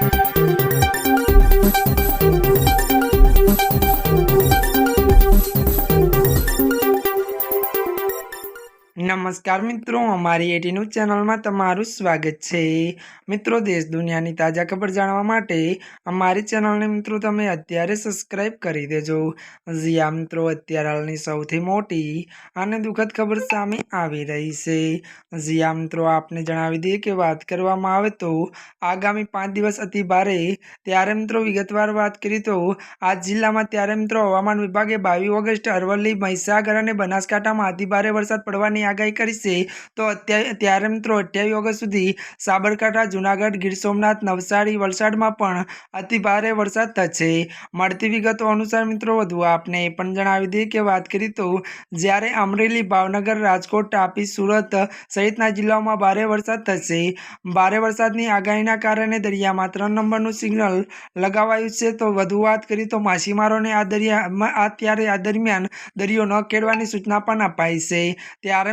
Thank you. નમસ્કાર મિત્રો, અમારી એટી ન્યૂઝ ચેનલમાં તમારું સ્વાગત છે. મિત્રો, દેશ દુનિયાની તાજા ખબર જાણવા માટે અમારી ચેનલને મિત્રો તમે અત્યારે સબસ્ક્રાઈબ કરી દેજો. જ્યાં મિત્રો, અત્યારે હાલની સૌથી મોટી અને દુઃખદ ખબર સામે આવી રહી છે. જ્યાં મિત્રો, આપને જણાવી દઈએ કે વાત કરવામાં આવે તો આગામી પાંચ દિવસ અતિ ભારે ત્યારે મિત્રો વિગતવાર વાત કરી તો આ જિલ્લામાં ત્યારે મિત્રો હવામાન વિભાગે બાવીસ ઓગસ્ટ અરવલ્લી, મહીસાગર અને બનાસકાંઠામાં અતિ ભારે વરસાદ પડવાની આગાહી કરી છે. તો ત્યારે મિત્રો અઠ્યાવીસ ઓગસ્ટ સુધી સાબરકાંઠા, જૂનાગઢ, ગીર સોમનાથ, નવસારી, વલસાડમાં પણ અતિ ભારે વરસાદ થશે. મળતી વિગતો અનુસાર મિત્રો વધુ આપને એ પણ જણાવી દઈએ કે વાત કરી તો જ્યારે અમરેલી, ભાવનગર, રાજકોટ, તાપી, સુરત સહિતના જિલ્લાઓમાં ભારે વરસાદ થશે. ભારે વરસાદની આગાહીના કારણે દરિયામાં ત્રણ નંબરનું સિગ્નલ લગાવાયું છે. તો વધુ વાત કરી તો માછીમારોને આ દરિયા, આ ત્યારે આ દરમિયાન દરિયો ન ખેડવાની સૂચના પણ અપાઈ છે. ત્યારે